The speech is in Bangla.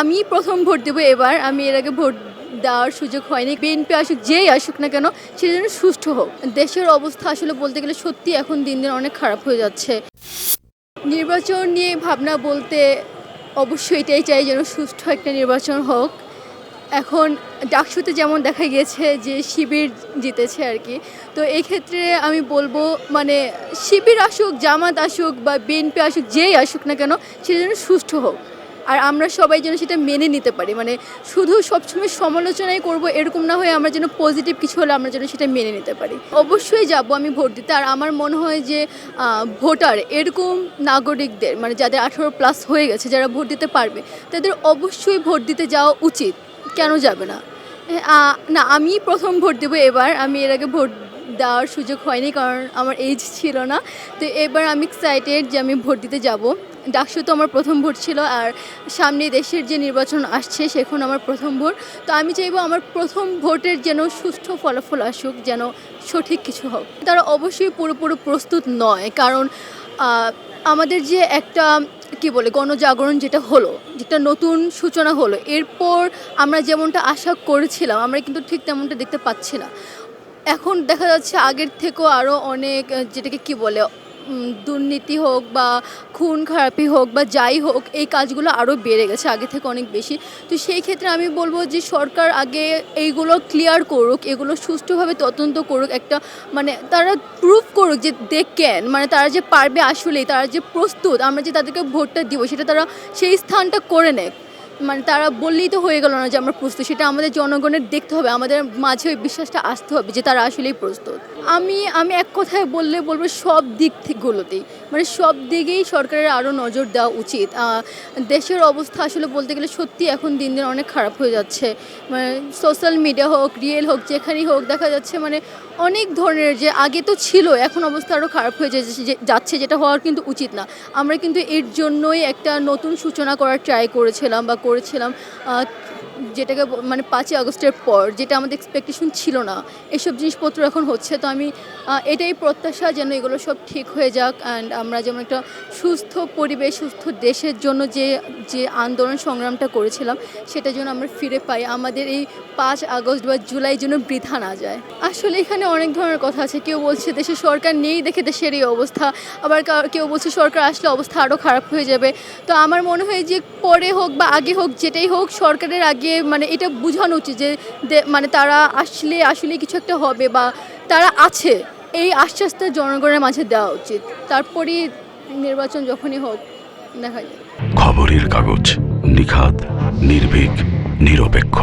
আমি প্রথম ভোট দেবো এবার। আমি এর আগে ভোট দেওয়ার সুযোগ হয়নি। বিএনপি আসুক, যেই আসুক না কেন সেটা যেন সুষ্ঠু হোক। দেশের অবস্থা আসলে বলতে গেলে সত্যি এখন দিন দিন অনেক খারাপ হয়ে যাচ্ছে। নির্বাচন নিয়ে ভাবনা বলতে অবশ্যই এটাই চাই যেন সুষ্ঠু একটা নির্বাচন হোক। এখন ডাকসুতে যেমন দেখা গিয়েছে যে শিবির জিতেছে আর কি। তো ক্ষেত্রে আমি বলব মানে শিবির আসুক, জামাত আসুক বা বিএনপি আসুক, যেই আসুক না কেন সেটা যেন সুষ্ঠু হোক। আর আমরা সবাই যেন সেটা মেনে নিতে পারি। মানে শুধু সবসময় সমালোচনাই করব এরকম না হয়ে আমরা যেন পজিটিভ কিছু হলে আমরা যেন সেটা মেনে নিতে পারি। অবশ্যই যাব আমি ভোট দিতে। আর আমার মনে হয় যে ভোটার এরকম নাগরিকদের মানে যাদের আঠারো প্লাস হয়ে গেছে, যারা ভোট দিতে পারবে, তাদের অবশ্যই ভোট দিতে যাওয়া উচিত। কেন যাবে না? না, আমি প্রথম ভোট দেবো এবার। আমি এর আগে ভোট দেওয়ার সুযোগ হয়নি কারণ আমার এজ ছিল না। তো এবার আমি এক্সাইটেড যে আমি ভোট দিতে যাব। ডাকসু তো আমার প্রথম ভোট ছিল আর সামনে দেশের যে নির্বাচন আসছে সেখন আমার প্রথম ভোট। তো আমি চাইব আমার প্রথম ভোটের যেন সুষ্ঠু ফলাফল আসুক, যেন সঠিক কিছু হোক। তারা অবশ্যই পুরোপুরি প্রস্তুত নয়, কারণ আমাদের যে একটা, কি বলে, গণজাগরণ যেটা হলো, যেটা নতুন সূচনা হলো, এরপর আমরা যেমনটা আশা করেছিলাম, আমরা কিন্তু ঠিক তেমনটা দেখতে পাচ্ছি না। এখন দেখা যাচ্ছে আগের থেকেও আরও অনেক, যেটাকে কি বলে দুর্নীতি হোক বা খুন খারাপি হোক বা যাই হোক, এই কাজগুলো আরও বেড়ে গেছে আগে থেকে অনেক বেশি। তো সেই ক্ষেত্রে আমি বলব যে সরকার আগে এইগুলো ক্লিয়ার করুক, এগুলো সুষ্ঠুভাবে তদন্ত করুক, একটা মানে তারা প্রুভ করুক যে দে ক্যান মানে তারা যে পারবে আসলেই, তারা যে প্রস্তুত, আমরা যে তাদেরকে ভোটটা দিব, সেটা তারা সেই স্থানটা করে নেয় মানে তারা বললেই তো হয়ে গেল না যে আমরা প্রস্তুত। সেটা আমাদের জনগণের দেখতে হবে, আমাদের মাঝে ওই বিশ্বাসটা আসতে হবে যে তারা আসলেই প্রস্তুত। আমি আমি এক কথায় বললে বলব সব দিক থেকেগুলোতেই মানে সব দিকেই সরকারের আরও নজর দেওয়া উচিত। দেশের অবস্থা আসলে বলতে গেলে সত্যি এখন দিন দিন অনেক খারাপ হয়ে যাচ্ছে। মানে সোশ্যাল মিডিয়া হোক, রিয়েল হোক, যেখানেই হোক, দেখা যাচ্ছে মানে অনেক ধরনের যে আগে তো ছিল, এখন অবস্থা আরও খারাপ হয়ে যাচ্ছে যেটা হওয়ার কিন্তু উচিত না। আমরা কিন্তু এর জন্যই একটা নতুন সূচনা করার ট্রাই করেছিলাম বা করেছিলাম যেটাকে মানে পাঁচই আগস্টের পর, যেটা আমাদের এক্সপেকটেশন ছিল না। এসব জিনিসপত্র এখন হচ্ছে, তো আমি এটাই প্রত্যাশা যেন এগুলো সব ঠিক হয়ে যাক অ্যান্ড আমরা যেমন একটা সুস্থ পরিবেশ, সুস্থ দেশের জন্য যে যে আন্দোলন সংগ্রামটা করেছিলাম, সেটা যেন আমরা ফিরে পাই, আমাদের এই পাঁচ আগস্ট বা জুলাই যেন বৃথা না যায়। আসলে এখানে অনেক ধরনের কথা আছে, কেউ বলছে দেশে সরকার নেই দেখে দেশের এই অবস্থা, আবার কেউ বলছে সরকার আসলে অবস্থা আরও খারাপ হয়ে যাবে। তো আমার মনে হয় যে পরে হোক বা আগে হোক যেটাই হোক, সরকারের আগে মানে এটা বোঝানো উচিত যে মানে তারা আসলে আসলে কিছু একটা হবে বা তারা আছে। এই আশ্বাসটা জনগণের মাঝে দেওয়া উচিত। তারপরই নির্বাচন যখনই হোক, দেখা যায় খবরের কাগজ নিখাত নির্ভীক, নিরপেক্ষ।